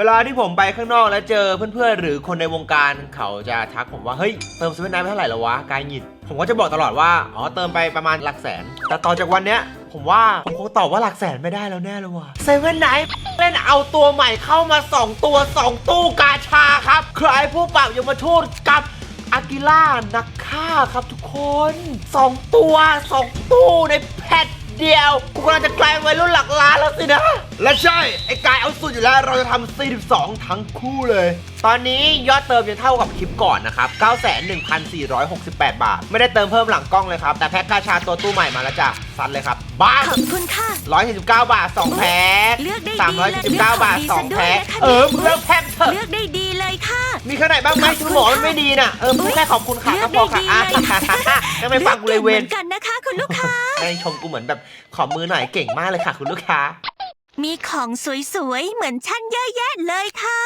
เวลาที่ผมไปข้างนอกแล้วเจอเพื่อนๆ หรือคนในวงการเขาจะทักผมว่า เฮ้ย เติมเซเว่นไนท์ไปเท่าไหร่แล้ววะกายหงิด ผมก็จะบอกตลอดว่า อ๋อ เติมไปประมาณหลักแสน แต่ต่อจากวันเนี้ย ผมว่า ผมคงตอบว่าหลักแสนไม่ได้แล้วแน่เลยว่ะเซเว่นไนท์เล่นเอาตัวใหม่เข้ามา 2 ตัว 2 ตู้กาชาครับ ใครผู้ปราบยมทูตกับอากิล่านักฆ่าครับทุกคนสองตัวสองตู้ในแพทเดียวกูกำลังจะกลายเป็นวัยรุ่นหลักล้านแล้วสินะ และใช่ ไอ้กายเอาสุดอยู่แล้ว เราจะทำ42 ทั้งคู่เลย ตอนนี้ยอดเติมยังเท่ากับคลิปก่อนนะครับ 9,1,468 บาท ไม่ได้เติมเพิ่มหลังกล้องเลยครับ แต่แพ็คกาชาตัวตู้ใหม่มาแล้วจ้ะซัดเลยครับ บ้าขอบคุณค่ะ 149 บาท 2 แพ็คเลือกได้ดีเลย379 บาท 2 แพ็คเออมึงเลือกแพ็คเถอะเลือกได้ดีเลยค่ะ มีข้างไหนบ้างไหมคุณหมอมันไม่ดีน่ะเออพูดแค่ขอบคุณค่ะเลืก็อกพอค่ะได้อะดีเลยค่ะก็ไม่ฟังกูเลยเวหมืนอนกันนะคะคุณลูกค้าได้ชมกูเหมือนแบบขอมือหน่อยเก่งมากเลยค่ะ คุณลูกค้า มีของสวยๆ เหมือนฉันเยอะแยะเลยค่ะ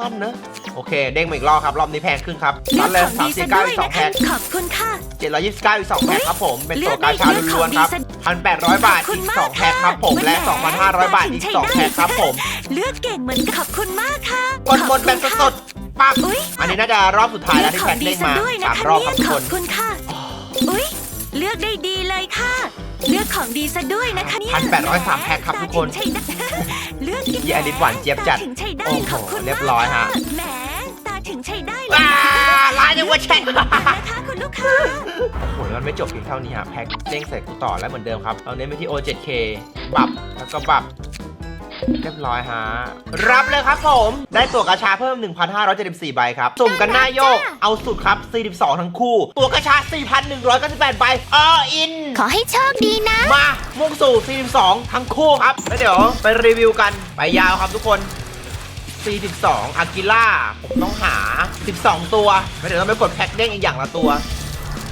มันเนอะโอเค เด้งมาอีกรอบครับ รอบนี้แพงขึ้นครับเลืตัอดกเลยของสามดีสี่ซะเก้าด้วยอีกสองนะแพ็คะคขอบคุณค่ะ เจ็ดร้อยยี่สิบเก้าอีกสองแพ็คครับผมเป็นเลืตัอวกได้กาชาเลือกขล้อวงนๆครับดีซะพันแปดร้อยบาทขอบคุอีณกมากสองแพ็คครับผมและค่ะสองพันห้าร้อยบาทอีกสองแพ็คครับผม เลือกเก่งเหมือนขอบคุณมากค่ะกดหมดแบบสดๆปั๊บอุ๊ยอันนี้น่าจะรอบสุดท้ายแล้วที่แพ็คเด้งมาเลือกของดีซะด้วยนะสามคะรอบเนี่ครับทุกยขคอน บคุณค่ะ อุ้ย เลือกได้ดีเลยค่ะ เลือกของดีซะด้วยนะคะเนี่ย1,803แพ็คครับทุกคนตาถึงใช้ได้เลือกเก่งยี่อลิสหวานเจี๊ยบจัดตาถึงใช้ได้โอ้โหขอบคุณมากเรียบร้อยฮะ แหมตาถึงใช้ได้เลยว้าร้ายจังวะแช่นะคะคุณลูกค้าโอ้โหแล้วมันไม่จบเพียงเท่านี้ฮะแพ็คเด้งใส่กูต่อแล้วเหมือนเดิมครับเราเน้นไปที่ O7K บับ แล้วก็บับ เรียบร้อยฮะ รับเลยครับผม ได้ตัวกระชาเพิ่ม 1,574 ใบครับ สุ่มกันหน้าโยก เอาสุดครับ 42 ทั้งคู่ ตัวกระชา 4,198 ใบออินขอให้โชคดีนะ มา มุ่งสู่ 42 ทั้งคู่ครับ แล้วเดี๋ยวไปรีวิวกัน ไปยาวครับทุกคน42อากิล่าผมต้องหา 12 ตัวแล้วเดี๋ยวต้องไปกดแพ็คเด้งอีกอย่างละตัว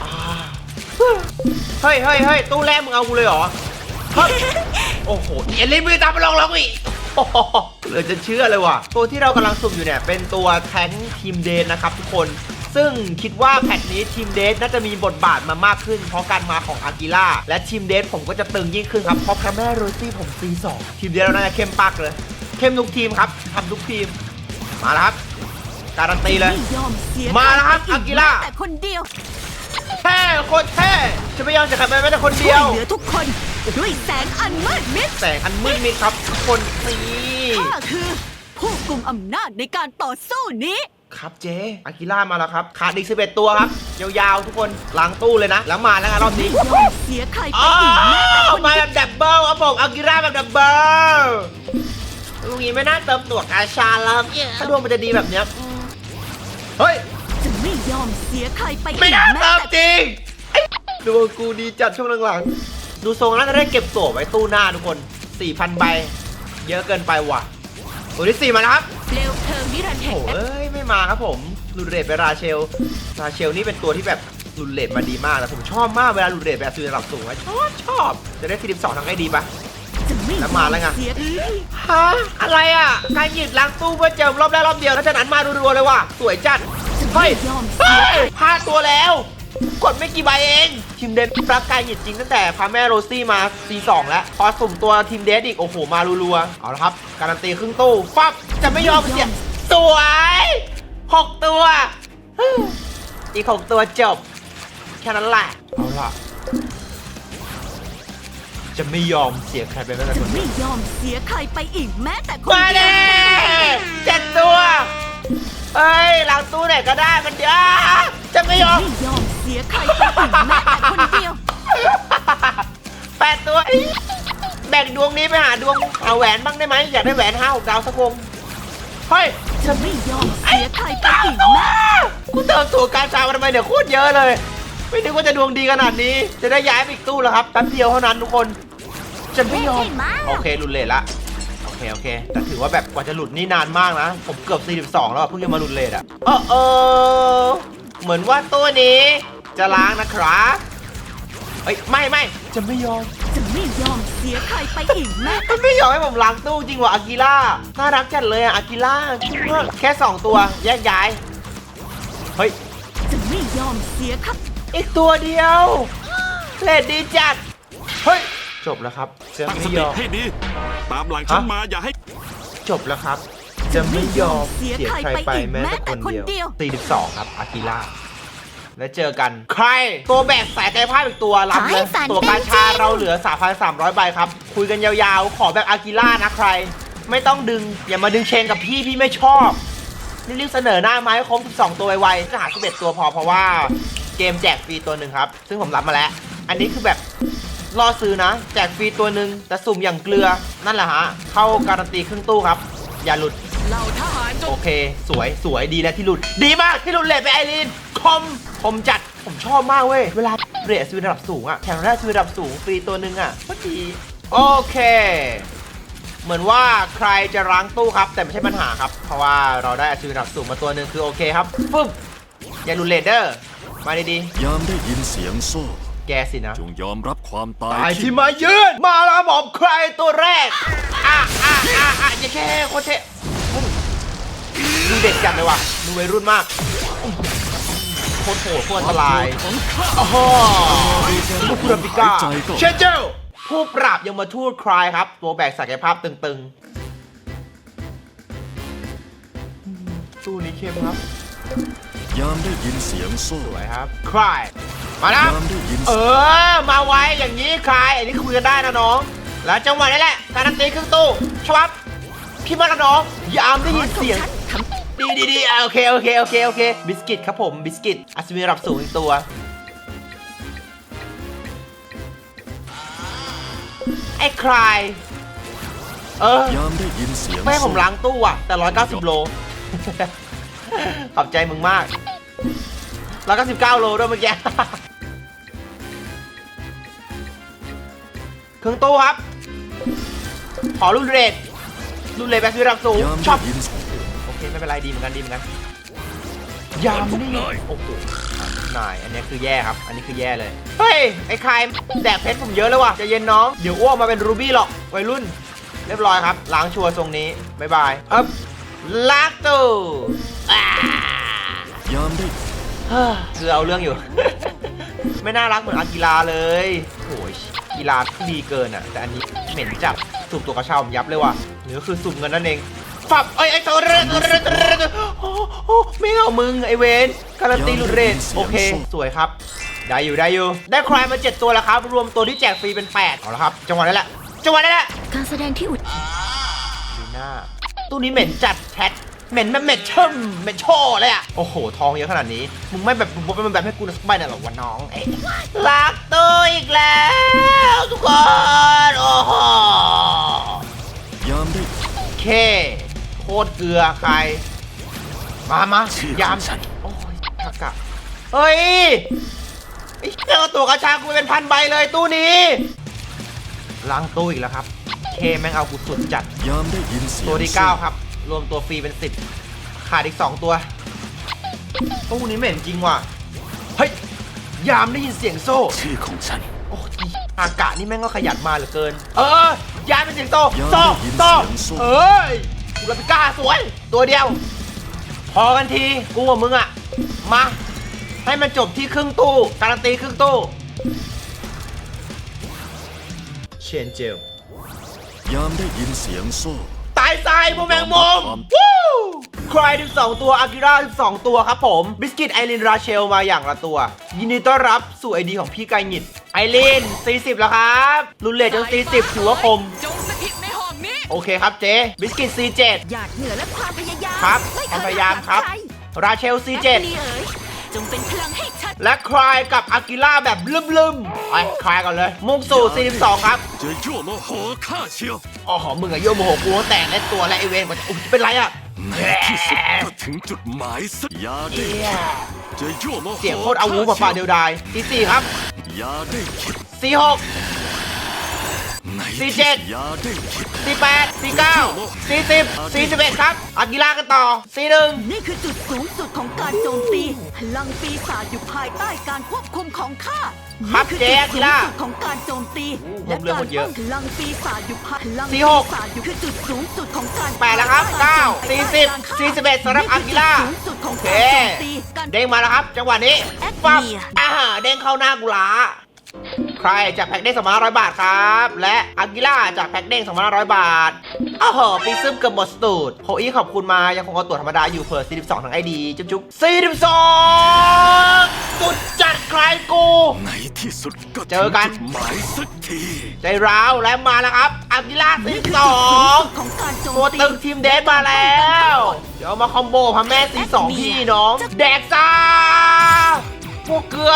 อ่าเฮ้ยเฮ้ยเฮ้ยตู้แรกมึงเอากูเลยเหรอเฮ้ยโอ้โหเอลิมือตามมาลองลองอีกโอ้โหเหลือจะเชื่อเลยว่ะ ตัวที่เรากำลังสุ่มอยู่เนี่ย เป็นตัวแทงค์ทีมเดนนะครับทุกคน ซึ่งคิดว่าแพทนี้ทีมเดทน่าจะมีบทบาทมามากขึ้น เพราะการมาของอากิล่าและทีมเดทผมก็จะตึงยิ่งขึ้นครับเพราะพระแม่โรซี่ผมซีสองทีมเดทเราน่าจะเข้มปักเลย เข้มทุกทีมครับทำทุกทีมมาแล้วครับการันตีเลย ไม่ยอมเสียมาแล้วครับใครอากิระ แต่คนเดียวแท้โคตรแท้จะไม่ยอมจะขับไปไม่แต่คนเดีช่ยววย เหลือทุกคน ด้วยแสงอันมืดมิดแสงอันมืดมิดครับทุกคนสีข้าคือ ผู้กุมอำนาจในการต่อสู้นี้ ครับเจอากิล่ามาแล้วครับขาดอีก11ตัวครับยาวๆทุกคนล้างตู้เลยนะแล้วมาแล้วไงรอบนี้ไม่ยอมเสียใครไปอ้าอีกแม้แต่ควนมาแบบดับเบิลครับผมอากิระแบบดับเบิลลุงนี้ไม่น่าเติมตัวกาชาแล้วเนี่ยถ้าดวงมันจะดีแบบเนี้ยอืมเฮ้ยจะ ไม่ยอมเสียใครไปอีกไม่น่าแม้เติมแต่จริงไอ้ดวงกูดีจัดช่วงหลังๆ ดูทรงน่าจะได้เก็บตัวไว้ตู้หน้าทุกคน 4,000 ใบ เยอะเกินไปว่ะตัวที่ 4 มาแล้วครับเปลวเพลิงนิรันดร์แห่โอ้งเอ้ย ไม่มาครับผมหลุดเรทไปราเชล ราเชลนี่เป็นตัวที่แบบหลุดเรทมาดีมากนะผมชอบมากเวลาหลุดเรทแบบซื้อระดับสูงอะชอบชอบจะได้ 42ทั้งไอดีปะ จะไม่แล้วมาแล้วไง เสียฮะอะไรอะการหยิบล้างตู้เพื่อเจิมรอบแรกรอบเดียวแล้วจากนั้นมารัวๆเลยว่ะสวยจัดเฮ้ยยอมเฮ้เสียยพลาดตัวแล้ว กดไม่กี่ใบเอง ทีมเดนรับการหยิบจริงตั้งแต่พาแม่โรซี่มา C2 แล้ว พอสุ่มตัวทีมเดสอีก โอ้โห มารัวๆ เอาละครับ การันตีครึ่งตู้ฟับจะไม่ยอมเสียสวยหกตัว อีกหกตัวจบ แค่นั้นแหละ เอาล่ะ จะไม่ยอมเสียใครไปแม้แต่จะคนเดียวไม่ยอมเสียใครไปอีกแม้แต่คนมาเดีเด้ยวเจ็ดตัว เอ้ยหลังตู้ไหนก็ได้มันเดียวจะไม่ยอม ไม่ยอมเสียใครไปอีกแม้แต่คนเดียว แปดตัว แบ่งดวงนี้ไปหาดวงเอาแหวนบ้างได้ไหมอยากได้แหวนห้าหกดาวสักวงเฮ้ยจะไม่ยอมเสียใครไปอีกตัวแม้กูเติมตัวการชามาทำไมเดี๋ยวโคตรเยอะเลย ไม่นึกว่าจะดวงดีขนาดนี้ จะได้ย้ายไปอีกตู้แล้วครับแป๊บเดียวเท่านั้นทุกคน จะไม่ยอม โอเคหลุดเลทละโอ เคโอเค แต่ถือว่าแบบกว่าจะหลุดนี่นานมากนะ ผมเกือบ 42 แล้วอะเพิ่งจะมาหลุดเลทอะเออเออเหมือนว่าตัวนี้ จะล้างนะครับเอ้ยไม่ไม่จะไม่ยอม จะไม่ยอมเสียใครไปอีกแม้มันไม่ยอมให้ผมล้างตู้จริงว่ะอากิล่าน่ารักจัดเลยอะอากิล่าแค่2ตัวแยกย้ายเฮ้ยจะไม่ยอมเสียใครอีกตัวเดียวเลดดีจัดเฮ้ย จบแล้วครับจะตั้งสไม่ติยอม ให้ดี ตามหลังฉันฮะ มาอย่าให้ จบแล้วครับ จะไม่ยอมเสียเสียใครใครไปไปอีกแม้แม้แต่แต่คคนนเดียวเดียว 42 ครับ อากิล่า และเจอกัน ใคร ตัวแบกสายกายภาพอีกตัว รับขอให้เลยฝันตัวกาชาเป็นจริง เราเหลือ 3,300 ใบครับ คุยกันยาวๆ ขอแบบอากิล่านะใคร ไม่ต้องดึง อย่ามาดึงเชนกับพี่พี่ไม่ชอบ รีบๆเสนอหน้ามาให้ครบ12 ตัวไวๆจะหา11ตัวพอเพราะว่าเกมแจกฟรีตัวหนึ่งครับ ซึ่งผมรับมาแล้ว อันนี้คือแบบ รอซื้อนะ แจกฟรีตัวหนึ่งแต่สุ่มอย่างเกลือนั่นแหละฮะ เข้าการันตีครึ่งตู้ครับ อย่าหลุด เหล่าทหารจโองเค สวยสวยดีแล้วที่หลุด ดีมากที่หลุดเลทไปไอรีนคมคมจัดผมชอบมากเว้ย เวลาเรทสวินระดับสูงอะแข่งแรกสวินระดับสูงฟรีตัวหนึ่งอะก็ดีโอเค เหมือนว่าใครจะล้างตู้ครับ แต่ไม่ใช่ปัญหาครับ เพราะว่าเราได้อาชีพระดับสูงมาตัวหนึ่งคือโอเคครับฟึบอย่าหลุดเลทเดอร์มาดียามได้ยินเสียงโซ่ๆ แกสินะ จงยอมรับความตายตายที่มายืน มาแล้วครับผมใครตัวแรก อะอะอะอะอย่าแค่โคตรเท่เฮ้ยดูเด็กจัดเลยว่ะดูวัยรุ่นมากโคตรโหดโคตรอันตรายโอ้โหลูกคุราปิก้าเชนเจลผู้ปราบยังมาทูดคลายครับตัวแบกศักยภาพตึงๆตู้นี้เข้มครับยามได้ยินเสียงโซ่สวยครับคลาย มาแล้วยามได้ยินเออ มาไวอย่างนี้ใครอันนี้คุยกันได้นะน้อง แล้วจังหวะนี้แหละ การันตีครึ่งตู้ชวับพี่มาแล้วน้องยามได้ยินเสียงดีดีดีอะโอเคโอเคโอเคโอเค บิสกิตครับผมบิสกิตอัศวินระดับสูงอีกตัวไอ้ใครเออยามได้ยินเสียงไม่ให้ผมโซ่ล้างตู้อะ แต่190โลขอบใจมึงมาก199โลด้วยเมื่อกี้ เครื่องตู้ครับ ขอรุ่นเรทรุ่นเรทแบบระดับสูงยามชได้อบยินโอเคไม่เป็นไรดีเหมือนกันดีเหมือนกันยามนี่โอ้โหนายอันนี้คือแย่ครับ อันนี้คือแย่เลย เฮ้ย ไอ้ใครแดกเพชรผมเยอะเลยว่ะใจะเย็นน้อง เดี๋ยวอ้วกมาเป็นรูบี้หรอกวัยรุ่น เรียบร้อยครับ ล้างชัวร์ทรงนี้บ๊ายบายเอ๊บลากตู้อ่ายามได้เฮ้อคือเอาเรื่องอยู่ ไม่น่ารักเหมือนอากีฬาเลยโอ้ย กีฬาที่ดีเกินอะ แต่อันนี้เหม็นจับสุ่มตัวกระเช้าผมยับเลยว่ะหรือคือสุ่มเงินนั่นเองฝับเอ้ยไอ้ตัวเรตัวเรตัวเรโอ้โหไม่เอามึงไอเวนการันตีหลุดเรทโอเค สวยครับ ได้อยู่ได้อยู่ ได้คลายมา 7 ตัวแล้วครับ รวมตัวที่แจกฟรีเป็น 8 เอาละครับ จังหวะนั้นแหละจังหวะนั้นแหละการแสดงที่อุดดูหน้าตู้นี้เหม็นจัดแชท เหม็นแบบเหม็นเชิมเหม็นโช่อเลยอะ โอ้โห ทองเยอะขนาดนี้ มึงไม่แบบมึงไม่แบบให้กูสักใบน่ะหรอวะน้องเอ้ยรักตัวอีกแล้ว ทุกคน โอ้โหยามได้เค โคตรเกลือใคร มามาชื่อขยาอมงฉันโอ้ยทากะเฮ้ยไอ้เจ้าตัวกระชากูเป็นพันใบเลยตู้นี้ล้างตู้อีกแล้วครับ เคแม่งเอากูสุดจัดยามได้ยินเสียงตัวที่โซ่9ครับ รวมตัวฟรีเป็น10ขาดอีก2ตัวตู้นี้เหม็นจริงว่ะ เฮ้ย ยามได้ยินเสียงโซ่ ชื่อของฉัน โอ้ยอากะนี่แม่งก็ขยันมาเหลือเกิน เออยามเป็นเสียงโซ่ยามโซ่ได้ยินโซ่เสียงโซ่เอ้ยกูรับพิก้าสวย ตัวเดียว พอกันทีกูกับมึงอะมา ให้มันจบที่ครึ่งตู้ การันตีครึ่งตู้เชนเจลยามได้ยินเสียงโซ่ ตายทรายพวกแมงมุมวู้ใคร12 ตัวอากิระ12 ตัวครับผม บิสกิตไอรินราเชลมาอย่างละตัว ยินดีต้อนรับสู่ไอดีของพี่ไกหงิดไอริน40 แล้วครับรุนเลทจน40ถือว่าคม จงสถิตในห้องนี้ โอเคครับเจ๊บิสกิต C7 หยาดเหงื่อและความพยายามครับไม่ความพยายามครับ ราเชลเจ็ C7 ดเอ๋ยจงเป็นพลังให้ฉัน และคลายกับอากิระแบบลืมๆไปคลายก่อนเลย มุ่งสู่ 42 ครับจะยั่วโมโหข้าเชียวอ๋อมึงอะโยโมโหกูตั้งแต่เล่นตัวและไอเวนกว่าจะอุ๊ยเป็นไรอะในที่สุดก็ถึงจุดหมายสักยาได้เอี้ยจะยั่วโมโหเสียงโคตรอาวุธป่าๆเดียวดาย C4 ครับ ยาได้คิด C6 ใน สี่ที่เจ็ดสุยาได้คิด48 49 40 41ครับอากิระกันต่อ41นี่คือจุดสูงสุดของการโจมตีพลังปีศาจอยู่ภายใต้การควบคุมของข้าครับนี่คือเจ๊จุดอากิสูงระสุดของการโจมตีโอ้โหและเรื่องกาหมรดเยอะป้องพลังปีศาจอยู่ภายพลังสี่ปีหกศาจอยู่คือจุดสูงสุดของการแปดแล้วครับเก้าสี่สิบสี่สิบเอ็ดสำหรับอากิระสูงสุดของโอเคการโจมตีการเด้งมาแล้วครับ จังหวะนี้แอดปั๊บเนียอ่าเด้งเข้าหน้ากุหลา ใครจากแพ็กเด้ง2,500บาทครับ และอากิล่าจากแพ็กเด้ง2,500บาทอ้าวเหอะปีซึมเกือบหมดสตูดโฮอี้ขอบคุณมา ยังคงเอาตัวธรรมดาอยู่เผื่อ42ทั้งไอดี จุ๊บจุ๊บ42สุดจัดใครกูในที่สุดก็เจอกันถึงจุดหมายสักที ใจร้าวและมาแล้วครับอากิล่า42ของการโจมตัวตีตึงทีมเดทมาแล้ว เดี๋ยวมาคอมโบพระแม่สีสองพี่น้อง แดกซ่าพวกเกลือ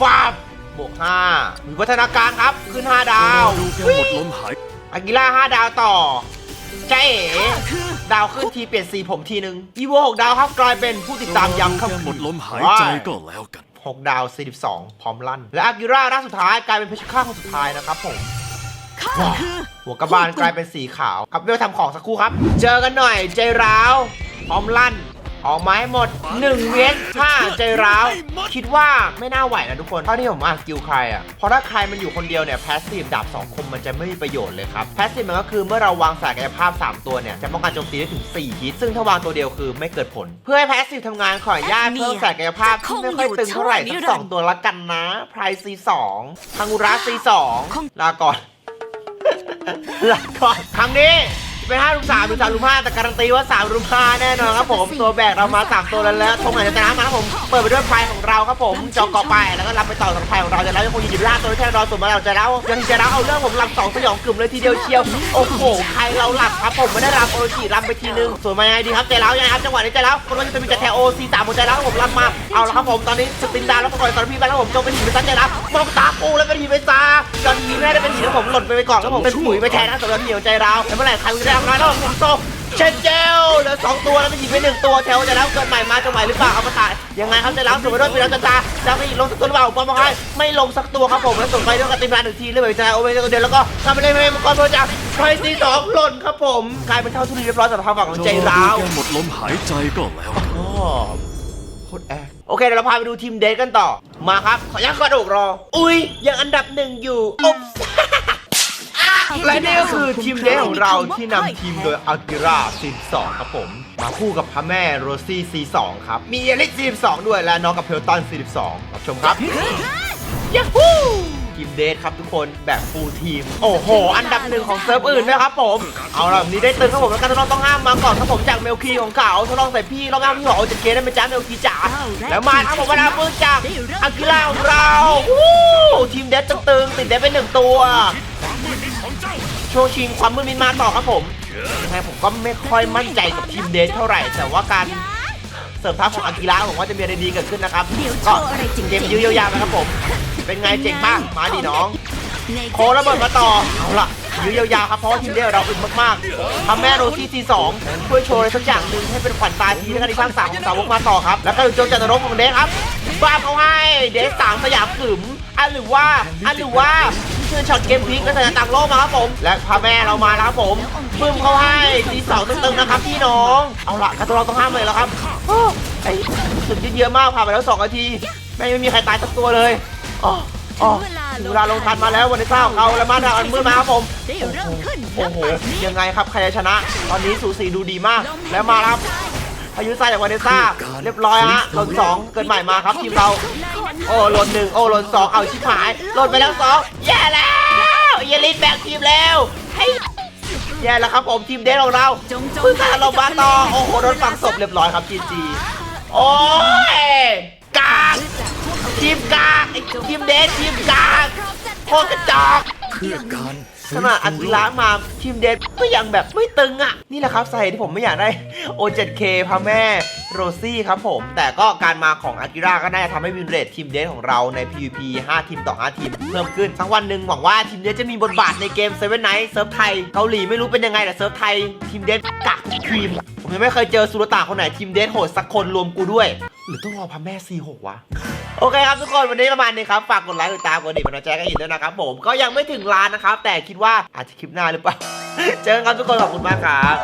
ฟาบ บวกห้ามีวัฒนาการครับ ขึ้น5ดาวดูแกหมดลมหายอากิล่า5ดาวต่อใจเอ๋ดาวขึ้นทีเปลี่ยนสีผมทีนึงอีโว6ดาวครับกลายเป็นผู้ติดตามย้ำครับดูแกหมดลมหายใจก็แล้วกัน6ดาว42พร้อมลั่น และอากิร่าร่างสุดท้ายกลายเป็นเพชรฆาตคนสุดท้ายนะครับผมข้าว้าวคือหัวกระบาลกลายเป็นสีขาว ครับเวลทำของสักครู่ครับ เจอกันหน่อยใจร้าว พร้อมลั่น ออกมาให้หมด 1 เวท5ใจร้าว คิดว่าไม่น่าไหวนะทุกคนเท่าที่ผมอ่านสกิลใครอะเพราะถ้าใครมันอยู่คนเดียวเนี่ยแพสซีฟดาบ2คมมันจะไม่มีประโยชน์เลยครับแพสซีฟมันก็คือเมื่อเราวางสายกายภาพ 3 ตัวเนี่ยจะป้องกันโจมตีได้ถึง4ฮิตซึ่งถ้าวางตัวเดียวคือไม่เกิดผล เพื่อให้แพสซีฟทำงานขออนุญาตเพิ่มสายกายภาพที่ไม่ค่อยตึงเท่าไหร่ทั้งสองตัวละกันนะไพรซีสองทังอุระซีสองลาก่อนลาก่อนครั้งนี้ เป็น5รุม3หรือ3รุม5แต่การันตีว่า3รุม5แน่นอนครับผมตัวแบกเรามา3ตัวแล้วแล้วทงไหนจะชนะมาครับผมเปิดไปด้วยไฟของเราครับผมจอกเกาะไปแล้วก็รับไปต่อกับไฟของเราจะแล้วยังคงยืนอยู่ล่างตัวแค่รอส่วนมาเราจะแล้วยังจะแล้วเอาเรื่องผมลับสองสยองกลุ่มเลยทีเดียวเชียวโอ้โหใครเราหลับครับผมไม่ได้รับโอโรจิรับไปทีนึงส่วนมาไงดีครับใจแล้วยังครับจังหวะนี้ใจแล้วคนว่าจะมีแต่แทโอซีสามของใจแล้วผมรับมาเอาละครับผมตอนนี้สตินดาวแล้วก็คอยตอนพี่ไปแล้วผมจงเป็นหินไปซัดใจแล้วมองตาปูแล้วเป็นหินไปซาจอนทีแม่ได้เป็นหินแล้วผมหล่นไปไปก่อนแล้วผมเป็นปุ๋ยไปแทนนะสำหรับเหนียวใจเราแล้วเมื่อไหร่ใครจะได้ทำงานแล้วผมโตเชนเจลเหลือสองตัวแล้วเป็นหินไปหนึ่งตัวแถวจแล้วเกิดใหม่มาจะไหวหรือเปล่าเอามาตายยังไงครับจแล้วส่งไปด้วยปีนันตาจะไม่ลงสักตัวหรือเปล่าผมบอกให้ไม่ลงสักตัวครับผมแล้วส่งไปด้วยกันติมานหนึ่งทีเรื่อยๆใจโอเมก้าเดียวแล้วก็ทำไปเลยไม่มังกรโปรจักไพรซีสองหล่นครับผมกลายเป็นเท่าทุเรียนเรียบร้อยสำหรับทางฝั่งของใจร้าวหมดลมหายใจก็แล้วกันอ๋อโคตรแอคโอเคเดี๋ยวเราพาไปดูทีมเดทกันต่อมาครับขอยักกระดูกรอ อุ้ยยังอันดับหนึ่งอยู่อุ๊บ และนี่ก็คือทีมเดทของเราที่นำทีมโดยอากิระซีสองครับผม มาคู่กับพระแม่โรซี่ซีสองครับ มีเอลิกซีสองด้วยและน้องกับเพลตันซีสองรับชมครับยัฮูทีมเดทครับทุกคนแบบฟูลทีม โอ้โห อันดับหนึ่งของเซิร์ฟอื่นด้วยครับผม เอาล่ะแบบนี้ได้ตึงครับผมแล้วการทดลองต้องห้ามมาก่อนครับผมจากเมลคีของเขาทดลองใส่พี่ลองห้ามพี่หอจะเคได้ไหมจ้าเมลคีจ๋าแล้วมาครับผมเวลาปืนจากอากิระของเราวู้ทีมเดทตึงๆติดเดทไปหนึ่งตัว ช่วงชิงความมืดมินมาต่อครับผมยังไงผมก็ไม่ค่อยมั่นใจกับทีมเดทเท่าไหร่ แต่ว่าการเสริมทัพของอากิระผมว่าจะมีอะไรดีเกิดขึ้นนะครับก็ว์อะไรจริงๆเกมยื้อยาวๆนะครับผม เป็นไงเจ๋งบ้างมาดิน้องโคระเบิดมาต่อเอาล่ะยื้อยาวๆครับเพราะว่าทีมเดียวเราอึดมากๆทำแม่โรซี่ซีสองเพื่อโชว์อะไรสักอย่างหนึ่งให้เป็นขวัญตาทีแล้วกันอีกข้างสามของสาวกมาต่อครับแล้วก็โจนจันทรกของเดสครับบ้าเขาให้เดสสามสยามกึ๋มอันหรือว่าอันหรือว่า ชื่อช็อตเกมพลิกและสัญญาต่างโลกมาครับผม และพาแม่เรามาแล้วครับผมบึ้มเขาให้ซีสองตึงๆนะครับพี่น้อง เอาละกระตัวเราต้องห้ามเลยแล้วครับไอ้สึกเยอะมากผ่านไปแล้วสองนาทีแม่ไม่มีใครตายสักตัวเลยอ๋ออ๋อถึงเวลาลงทันมาแล้ววันนี้เศร้าเขาแล้วมาทาอันมืดมาครับผมโอ้โหยังไงครับใครจะชนะ ตอนนี้สูสีดูดีมาก แล้วมาครับพายุทรายจากวาเนซ่า เรียบร้อยฮะหล่นสองเกิดใหม่มาครับทีมเรา โอ้หล่นหนึ่งโอ้หล่นสองเอาชิบหายหล่นไปแล้วสองแย่แล้วเยลินแบกทีมแล้วให้แย่แล้วครับผมทีมเดนของเราพึ่งพิ่งทาลงมาต่อโอ้โหโดนฝังศพเรียบร้อยครับจีจีโอ้ยกากทีมกากไอทีมเดนทีมกากโคตรกระจอกเพื่อการ ขนาดอันล้างมาทีมเดนก็ยังแบบไม่ตึงอะ นี่แหละครับสาเหตุที่ผมไม่อยากได้ O7K พระแม่โรซี่ครับผม แต่ก็การมาของอากิระก็น่าจะทำให้วินเรททีมเดนของเราใน PVP 5 ทีมต่อ 5 ทีม เพิ่มขึ้น สักวันหนึ่งหวังว่าทีมเดนจะมีบทบาทในเกม Seven Night เซิร์ฟไทย เกาหลีไม่รู้เป็นยังไงแต่เซิร์ฟไทยทีมเดนกักทีมผมยังไม่เคยเจอสุรตานคนไหนทีมเดนโหดสักคนรวมกูด้วย หรือต้องรอพระแม่ซีหกวะ โอเคครับทุกคนวันนี้ประมาณนี้ครับฝากกดไลค์กดติดตามกดดิ่งเป็นกลังกันอีกด้วยนะครับผมก็ยังไม่ถึงล้านนะครับ แต่คิดว่าอาจจะคลิปหน้าหรือเปล่า เจอกันครับทุกคนขอบคุณมากครับ